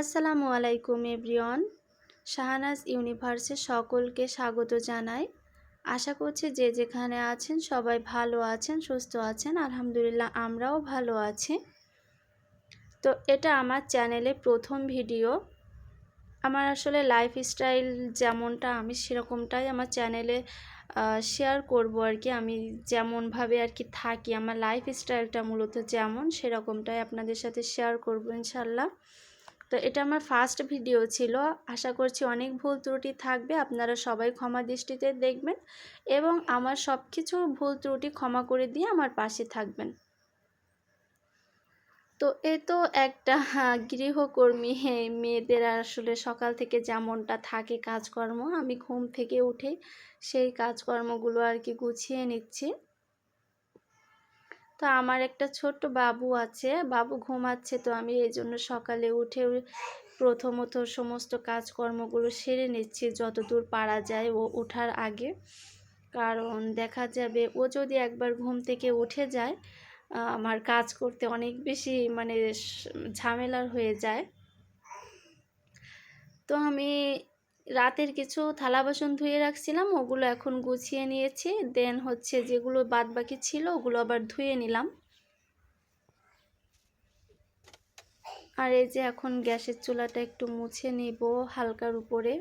আসসালামু আলাইকুম, এভরিওয়ান। শাহানাজ ইউনিভার্সে সকলকে স্বাগত জানাই। আশা করছি যে যেখানে আছেন সবাই ভালো আছেন, সুস্থ আছেন। আলহামদুলিল্লাহ, আমরাও ভালো আছি। তো এটা আমার চ্যানেলে প্রথম ভিডিও। আমার আসলে লাইফস্টাইল যেমনটা আমি, সেরকমটাই আমার চ্যানেলে শেয়ার করব আর কি। আমি যেমনভাবে আর কি থাকি, আমার লাইফ স্টাইলটা মূলত যেমন, সেরকমটাই আপনাদের সাথে শেয়ার করব ইনশাল্লাহ। তো এটা আমার ফার্স্ট ভিডিও ছিল। আশা করছি অনেক ভুল ত্রুটি থাকবে, আপনারা সবাই ক্ষমা দৃষ্টিতে দেখবেন এবং আমার সব কিছু ভুল ত্রুটি ক্ষমা করে দিয়ে আমার পাশে থাকবেন। তো এ তো একটা গৃহকর্মী মেয়েদের আসলে সকাল থেকে যেমনটা থাকে কাজকর্ম, আমি ঘুম থেকে উঠে সেই কাজকর্মগুলো আর কি গুছিয়ে নিচ্ছি। তো আমার একটা ছোট্ট বাবু আছে। বাবু ঘুমাচ্ছে তো আমি এই জন্য সকালে উঠে প্রথমত সমস্ত কাজকর্মগুলো সেরে নিচ্ছি যতদূর পারা যায় ও ওঠার আগে। কারণ দেখা যাবে ও যদি একবার ঘুম থেকে উঠে যায় আমার কাজ করতে অনেক বেশি মানে ঝামেলার হয়ে যায়। তো আমি রাতের কিছু থালা বাসন ধুয়ে রাখছিলাম, ওগুলো এখন গুছিয়ে নিয়েছি। দেন হচ্ছে যেগুলো বাদ বাকি ছিল, ওগুলো আবার ধুয়ে নিলাম। আর এই যে এখন গ্যাসের চুলাটা একটু মুছে নিব হালকার উপরে,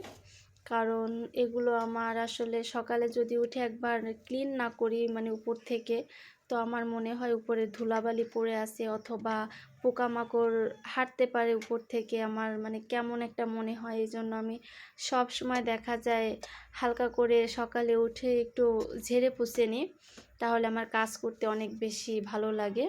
কারণ এগুলো আমার আসলে সকালে যদি উঠে একবার ক্লিন না করি মানে উপর থেকে তো আমার মনে হয় উপরে ধুলাবালি পড়ে আছে অথবা পোকামাকড় হাঁটতে পারে উপর থেকে আমার মানে কেমন একটা মনে হয় এই জন্য আমি সব সময় দেখা যায় হালকা করে সকালে উঠে একটু ঝেড়ে পুষে নিই, তাহলে আমার কাজ করতে অনেক বেশি ভালো লাগে।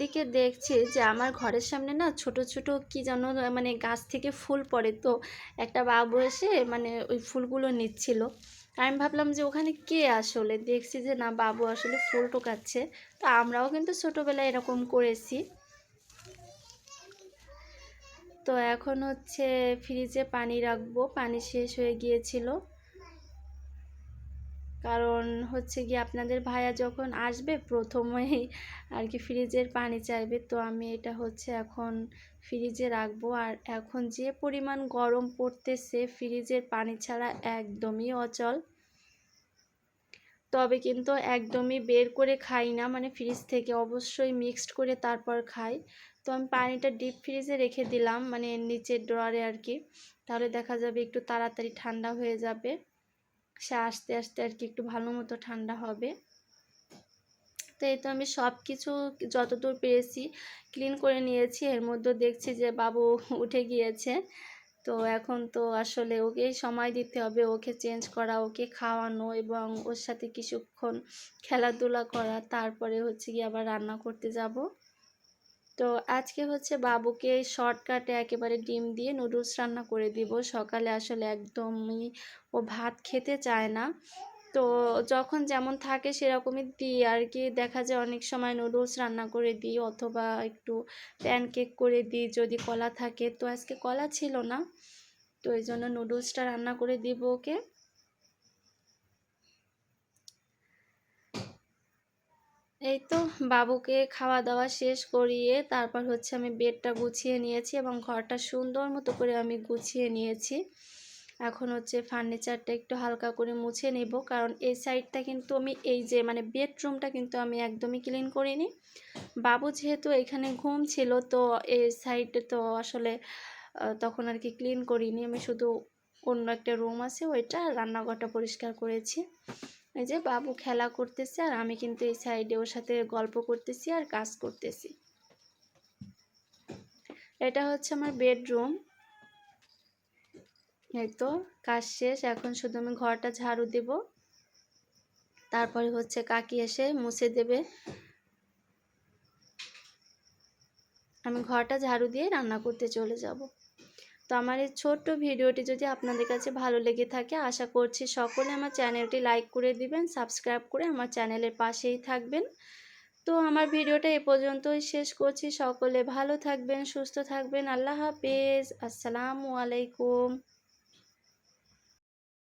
এদিকে দেখছি যে আমার ঘরের সামনে না ছোট ছোট কি যেন মানে গাছ থেকে ফুল পড়ে। তো একটা বাবু এসে মানে ওই ফুলগুলো নিচ্ছিল। আমি ভাবলাম যে ওখানে কে আসলে? দেখছি যে না, বাবু আসলে ফুল টোকাচ্ছে। তো আমরাও কিন্তু ছোটোবেলায় এরকম করেছি। তো এখন হচ্ছে ফ্রিজে পানি রাখব। পানি শেষ হয়ে গিয়েছিল। কারণ হচ্ছে কি আপনাদের ভাইয়া যখন আসবে প্রথমেই আর কি ফ্রিজের পানি চাইবে। তো আমি এটা হচ্ছে এখন ফ্রিজে রাখব। আর এখন যে পরিমাণ গরম পড়তেছে ফ্রিজের পানি ছাড়া একদমই অচল। তবে কিন্তু একদমই বের করে খাই না মানে ফ্রিজ থেকে অবশ্যই মিক্সড করে তারপর খাই। তো আমি পানিটা ডিপ ফ্রিজে রেখে দিলাম মানে নিচের ড্রয়ারে আর কি। তাহলে দেখা যাবে একটু তাড়াতাড়ি ঠান্ডা হয়ে যাবে। সে আস্তে আস্তে আর কি একটু ভালো মতো ঠান্ডা হবে। তো এই তো আমি সব কিছু যতদূর পেরেছি ক্লিন করে নিয়েছি। এর মধ্যে দেখছি যে বাবু উঠে গিয়েছে। তো এখন তো আসলে ওকেই সময় দিতে হবে, ওকে চেঞ্জ করা, ওকে খাওয়ানো এবং ওর সাথে কিছুক্ষণ খেলাধুলা করা। তারপরে হচ্ছে গিয়ে আবার রান্না করতে যাব। তো আজকে হচ্ছে বাবুকে শর্টকাটে একেবারে ডিম দিয়ে নুডলস রান্না করে দিব। সকালে আসলে একদমই ও ভাত খেতে চায় না। তো যখন যেমন থাকে সেরকমই দিই আর কি। দেখা যায় অনেক সময় নুডলস রান্না করে দিই অথবা একটু প্যানকেক করে দিই যদি কলা থাকে। তো আজকে কলা ছিল না। তো এই জন্য নুডলসটা রান্না করে দিব ওকে। এই তো বাবুকে খাওয়া দাওয়া শেষ করিয়ে তারপর হচ্ছে আমি বেডটা গুছিয়ে নিয়েছি এবং ঘরটা সুন্দর মতো করে আমি গুছিয়ে নিয়েছি। এখন হচ্ছে ফার্নিচারটা একটু হালকা করে মুছে নেব কারণ এই সাইডটা কিন্তু আমি এই যে মানে বেডরুমটা কিন্তু আমি একদমই ক্লিন করিনি। বাবু যেহেতু এখানে ঘুম ছিল তো এই সাইডে তো আসলে তখন আর কি ক্লিন করিনি। আমি শুধু অন্য একটা রুম আছে, ওইটা রান্নাঘরটা পরিষ্কার করেছি। এই যে বাবু খেলা করতেছে আর আমি কিন্তু এই সাইডে ওর সাথে গল্প করতেছি আর কাজ করতেছি। এটা হচ্ছে আমার বেডরুম। এই তো, কাজ শেষ, এখন শুধু আমি ঘরটা ঝাড়ু দেব। তারপরে হচ্ছে কাকি এসে মুছে দেবে। আমি ঘরটা ঝাড়ু দিয়ে রান্না করতে চলে যাব। তো আমার এই ছোট্ট ভিডিওটি যদি আপনাদের কাছে ভালো লেগে থাকে, আশা করছি সকলে আমার চ্যানেলটি লাইক করে দিবেন, সাবস্ক্রাইব করে আমার চ্যানেলের পাশেই থাকবেন। তো আমার ভিডিওটা এ পর্যন্তই শেষ করছি। সকলে ভালো থাকবেন, সুস্থ থাকবেন। আল্লাহ হাফেজ। আসসালামু আলাইকুম।